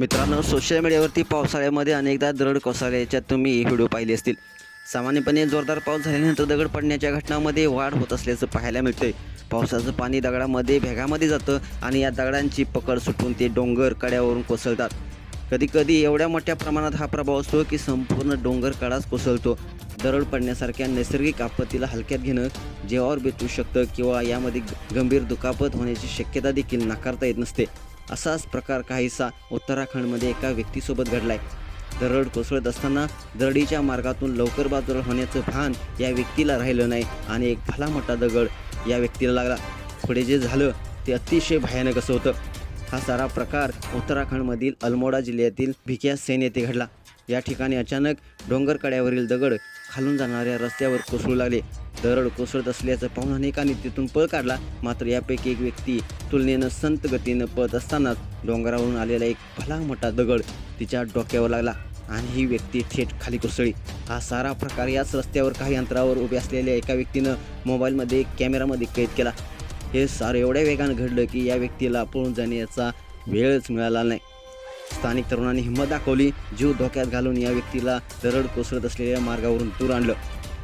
मित्रांनो सोशल मीडियावरती पावसाळ्यामध्ये अनेकदा दरड कोसळल्याच्या तुम्ही व्हिडिओ पाहिले असतील. सामान्यपणे जोरदार पाऊस झाल्यानंतर दगड पडण्याच्या घटनांमध्ये वाढ होत असल्याचं पाहायला मिळतंय. पावसाचं पाणी दगडामध्ये भेगामध्ये जातं आणि या दगडांची पकड सुटून ते डोंगर कड्यावरून कोसळतात. कधीकधी एवढ्या मोठ्या प्रमाणात हा प्रभाव असतो की संपूर्ण डोंगर कडाच कोसळतो. दरड पडण्यासारख्या नैसर्गिक आपत्तीला हलक्यात घेणं जेवावर बेतू शकतं किंवा यामध्ये गंभीर दुखापत होण्याची शक्यता देखील नाकारता येत नसते. असाच प्रकार काहीसा उत्तराखंडमध्ये एका व्यक्तीसोबत घडलाय. दरड कोसळत असताना दरडीच्या मार्गातून लवकर बाजूला होण्याचं भान या व्यक्तीला राहिलं नाही आणि एक भला मोठा दगड या व्यक्तीला लागला. पुढे जे झालं ते अतिशय भयानक असं होतं. हा सारा प्रकार उत्तराखंडमधील अल्मोडा जिल्ह्यातील भिक्या सेन येथे घडला. या ठिकाणी अचानक डोंगरकड्यावरील दगड खालून जाणाऱ्या रस्त्यावर कोसळू लागले. दरड कोसळत असल्याचं पाहून अनेकांनी तिथून पळ काढला. मात्र यापैकी एक व्यक्ती तुलनेनं संत गतीनं पळत असतानाच डोंगरावरून आलेला एक भला मोठा दगड तिच्या डोक्यावर लागला आणि ही व्यक्ती थेट खाली कोसळली. हा सारा प्रकार याच रस्त्यावर काही अंतरावर उभे असलेल्या एका व्यक्तीनं मोबाईलमध्ये कॅमेरामध्ये कैद केला. हे सारं एवढ्या वेगानं घडलं की या व्यक्तीला पळून जाण्याचा वेळच मिळाला नाही. स्थानिक तरुणांनी हिंमत दाखवली जीव धोक्यात घालून या व्यक्तीला दरड कोसळत असलेल्या मार्गावरून दूर आणलं.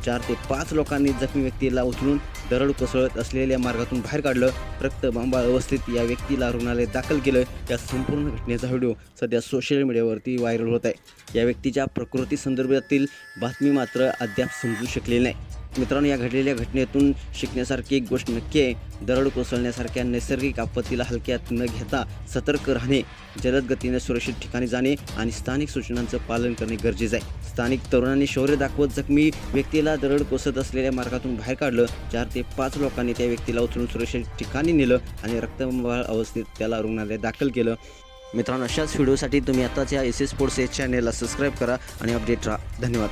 चार ते पाच लोकांनी जखमी व्यक्तीला उचलून दरड कोसळत असलेल्या मार्गातून बाहेर काढलं. रक्तबंबाळ अवस्थेत या व्यक्तीला रुग्णालयात दाखल केलं. या संपूर्ण घटनेचा व्हिडिओ सध्या सोशल मीडियावरती व्हायरल होत आहे. या व्यक्तीच्या प्रकृती संदर्भातील बातमी मात्र अद्याप समजू शकलेली नाही. मित्रांनो या घडलेल्या घटनेतून शिकण्यासारखी एक गोष्ट नक्की आहे. दरड कोसळण्यासारख्या नैसर्गिक आपत्तीला हलक्यात न घेता सतर्क राहणे जलद गतीने सुरक्षित ठिकाणी जाणे आणि स्थानिक सूचनांचं पालन करणे गरजेचं आहे. स्थानिक तरुणांनी शौर्य दाखवत जखमी व्यक्तीला दरड कोसळत असलेल्या मार्गातून बाहेर काढलं. चार ते पाच लोकांनी त्या व्यक्तीला उचलून सुरक्षित ठिकाणी नेलं आणि रक्तवाळ अवस्थेत त्याला रुग्णालयात दाखल केलं. मित्रांनो अशाच व्हिडिओसाठी तुम्ही आताच या एस एस स्पोर्ट्स या चॅनेलला सबस्क्राईब करा आणि अपडेट राहा. धन्यवाद.